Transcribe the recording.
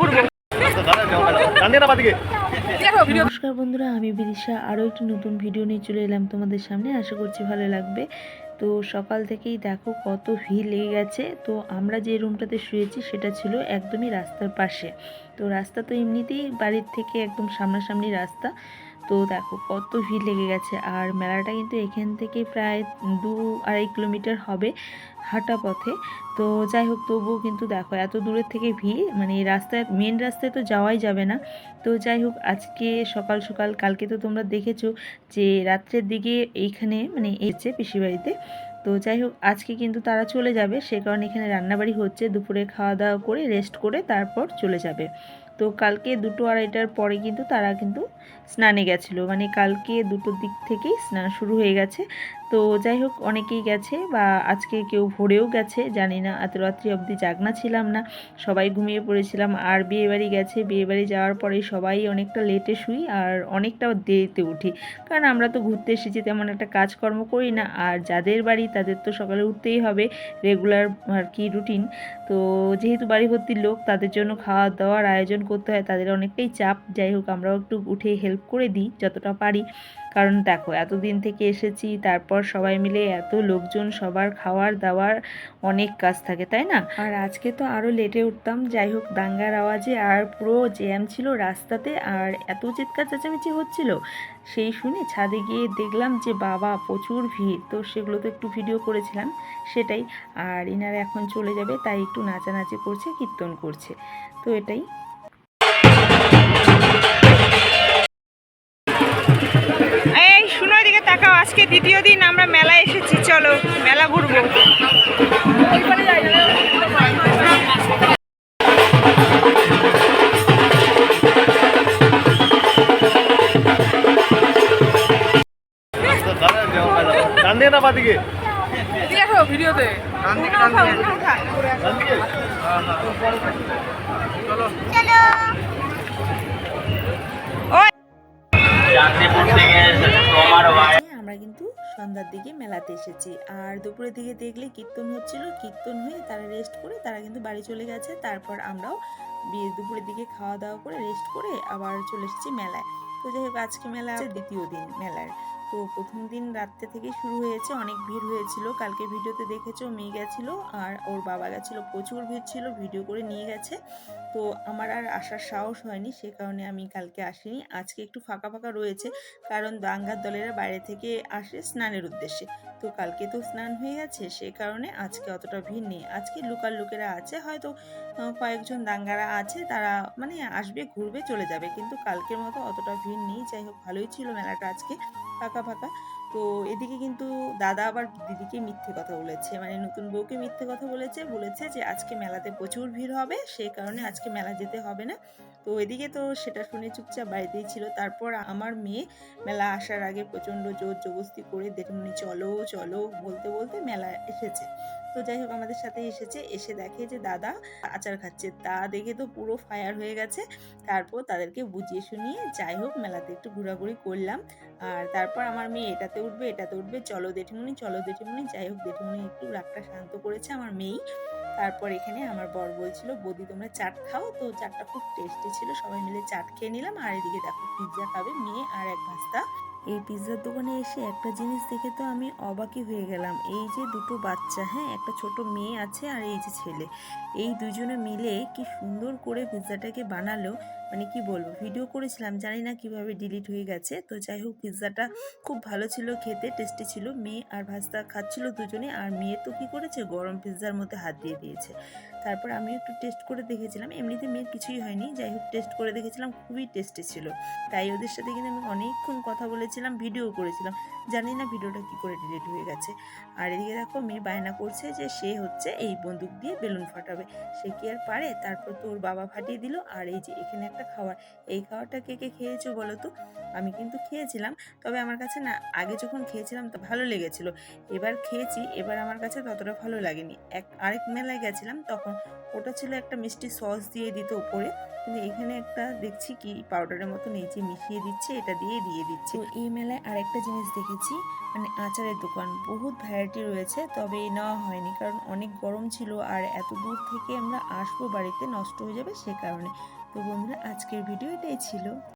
ঘুরবো। নমস্কার বন্ধুরা আমি বিদিশা। আরও একটি নতুন ভিডিও নিয়ে চলে এলাম তোমাদের সামনে। আশা করছি ভালো লাগবে। তো সকাল থেকেই দেখো কত ভিড় লেগে গেছে। তো আমরা যে রুমটাতে শুয়েছি সেটা ছিল একদমই রাস্তার পাশে। তো রাস্তা তো এমনিতেই বাড়ির থেকে একদম সামনাসামনি রাস্তা। তো দেখো কত ভিড় লেগে গেছে। আর মেলাটা কিন্তু এখান থেকে প্রায় দু আড়াই কিলোমিটার হবে হাঁটা পথে। তো যাই হোক, তবুও কিন্তু দেখো এত দূরের থেকে ভিড় মানে রাস্তায় মেন রাস্তায় তো যাওয়াই যাবে না। তো যাই হোক, আজকে সকাল সকাল, কালকে তো তোমরা দেখেছ যে রাত্রের দিকে এইখানে মানে এসেছে পিসিবাড়িতে তো যাই হোক, আজকে কিন্তু তারা চলে যাবে। সে কারণে এখানে রান্নাবাড়ি হচ্ছে, দুপুরে খাওয়া দাওয়া করে রেস্ট করে তারপর চলে যাবে। তো কালকে দুটো আড়াইটার পরে কিন্তু তারা কিন্তু স্নানে গেছিল। মানে কালকে দুটো দিক থেকেই স্নান শুরু হয়ে গেছে। তো যাই হোক অনেকেই গেছে বা আজকে কেউ ভোরেও গেছে, জানি না, এত রাত্রি অবধি জাগনা ছিলাম না। সবাই ঘুমিয়ে পড়েছিলাম, আর বিয়েবাড়ি গেছে, বিয়েবাড়ি যাওয়ার পরে সবাই অনেকটা লেটে শুই আর অনেকটা দেরিতে উঠি। কারণ আমরা তো ঘুরতে এসেছি, তেমন একটা কাজকর্ম করি না, আর যাদের বাড়ি তাদের তো সকালে উঠতেই হবে রেগুলার আর কি রুটিন তো যেহেতু বাড়ি ভর্তির লোক, তাদের জন্য খাওয়া দাওয়ার আয়োজন করতে হয়, তাদের অনেকটাই চাপ। যাই হোক আমরাও একটু উঠে হেল্প করে দিই, যতটা পারি। কারণ দেখো, এতদিন থেকে এসেছি, তারপর সবাই মিলে এত লোকজন, সবার খাওয়ার দাওয়ার অনেক কাজ থাকে, তাই না? আর আজকে তো আরও লেটে উঠতাম, যাই হোক দাঙ্গার আওয়াজে আর পুরো জ্যাম ছিল রাস্তাতে আর এত চিৎকার চেঁচামেচি হচ্ছিল, সেই শুনে ছাদে গিয়ে দেখলাম যে বাবা প্রচুর ভিড়, তো সেগুলো তো একটু ভিডিও করেছিলাম সেটাই, আর ইনারা এখন চলে যাবে, তাই একটু নাচানাচি করছে, কীর্তন করছে, তো এটাই। দিকে না বাদিকে? দেখো ভিডিওতে। আজকে আমরা কিন্তু সন্ধ্যার দিকে মেলাতে এসেছি। আর দুপুরের দিকে দেখলে কীর্তন হচ্ছিল। কীর্তন হয়ে তারা রেস্ট করে তারা কিন্তু বাড়ি চলে গেছে। তারপর আমরাও বিয়ে দুপুরের দিকে খাওয়া দাওয়া করে রেস্ট করে আবার চলে এসেছি মেলায়। তো যাই হোক আজকে মেলা আছে দ্বিতীয় দিন মেলার। তো প্রথম দিন রাত্রে থেকে শুরু হয়েছে, অনেক ভিড় হয়েছিল। কালকে ভিডিওতে দেখেছ, মেয়ে গেছিল আর ওর বাবা গেছিল। প্রচুর ভিড় ছিল, ভিডিও করে নিয়ে গেছে। তো আমার আর আসার সাহস হয়নি, সে কারণে আমি কালকে আসিনি। আজকে একটু ফাঁকা ফাঁকা রয়েছে, কারণ দাঙ্গার দলেরা বাইরে থেকে আসে স্নানের উদ্দেশ্যে। তো কালকে তো স্নান হয়ে গেছে, সে কারণে আজকে অতটা ভিড় নেই। আজকে লোকাল লোকেরা আছে, হয়তো কয়েকজন দাঙ্গারা আছে, তারা মানে আসবে, ঘুরবে, চলে যাবে। কিন্তু কালকের মতো অতটা ভিড় নেই। যাই হোক, ভালোই ছিল মেলাটা আজকে। ফাঁকা ফাঁকা তো এদিকে কিন্তু দাদা আবার দিদিকে মিথ্যে কথা বলেছে। মানে নতুন বউকে মিথ্যে কথা বলেছে বলেছে যে আজকে মেলাতে প্রচুর ভিড় হবে সেই কারণে আজকে মেলা যেতে হবে না। তো এদিকে তো সেটা শুনে চুপচাপ বাড়িতেই ছিল। তারপর আমার মেয়ে মেলা আসার আগে প্রচণ্ড জোর জবস্তি করে দেখুন চলো চলো, বলতে বলতে মেলা এসেছে। তো যাই হোক, আমাদের সাথে এসেছে। এসে দেখে যে দাদা আচার খাচ্ছে। তা দেখে তো পুরো ফায়ার হয়ে গেছে। তারপর তাদেরকে বুঝিয়ে শুনিয়ে যাই হোক, মেলাতে একটু ঘোরাঘুরি করলাম। আর তারপর আমার মেয়ে, এটাতে উঠবে এটাতে উঠবে, চলো জেঠিমুনি চলো জেঠিমুনি যাই হোক জেঠিমুনি একটু রাগটা শান্ত করেছে আমার মেয়েই। তারপর এখানে আমার বর বলছিল, বৌদি, তোমরা চাট খাও। তো চাটটা খুব টেস্টি ছিল। সবাই মিলে চাট খেয়ে নিলাম। আর এদিকে দেখো পিৎজা খাবে মেয়ে আর এক ভাস্তা। এই পিৎজার দোকানে এসে একটা জিনিস দেখে তো আমি অবাকই হয়ে গেলাম। এই যে দুটো বাচ্চা হ্যাঁ? একটা ছোট মেয়ে আছে আর এই যে ছেলে। এই দুজনে মিলে কি সুন্দর করে পিৎজাটাকে বানালো। মানে কি বলব ভিডিও করেছিলাম, জানি না কীভাবে ডিলিট হয়ে গেছে। তো যাই হোক পিৎজাটা খুব ভালো ছিল, খেতে টেস্টি ছিল। মেয়ে আর ভাস্তা খাচ্ছিল দুজনে, আর মেয়ে তো কি করেছে, গরম পিৎজার মধ্যে হাত দিয়ে দিয়েছে। তারপর আমি একটু টেস্ট করে দেখেছিলাম, এমনিতে মেয়ের কিছুই হয়নি। যাই হোক টেস্ট করে দেখেছিলাম, খুবই টেস্টি ছিল। তাই ওদের সাথে কিন্তু আমি অনেকক্ষণ কথা বলেছিলাম ভিডিও করেছিলাম। জানি না ভিডিওটা কি করে ডিলিট হয়ে গেছে। আর এদিকে দেখো, মেয়ে বায়না করছে যে সে হচ্ছে এই বন্দুক দিয়ে বেলুন ফাটাবে। সে কি আর পারে? তারপর তো ওর বাবা ফাটিয়ে দিল। আর এই যে এখানে একটা খাবার। এই খাবারটা কে কে খেয়েছো বলো তো? আমি কিন্তু খেয়েছিলাম। তবে আমার কাছে না, আগে যখন খেয়েছিলাম তো ভালো লেগেছিল। এবার খেয়েছি, এবার আমার কাছে ততটা ভালো লাগেনি। এক, আরেক মেলায় গেছিলাম, তখন ওটা ছিল একটা মিষ্টি সস দিয়ে দিত ওপরে কিন্তু এখানে একটা দেখছি কি, পাউডারের মতো নিচে মিশিয়ে দিচ্ছে, এটা দিয়ে দিয়ে দিচ্ছে। এই মেলায় আরেকটা জিনিস দেখেছি মানে আচারের দোকান। বহুত ভ্যারাইটি রয়েছে, তবে নেওয়া হয়নি। কারণ অনেক গরম ছিল আর এত দূর থেকে আমরা আসব বাড়িতে, নষ্ট হয়ে যাবে সে কারণে। তো বন্ধুরা আজকের ভিডিও এটাই ছিল।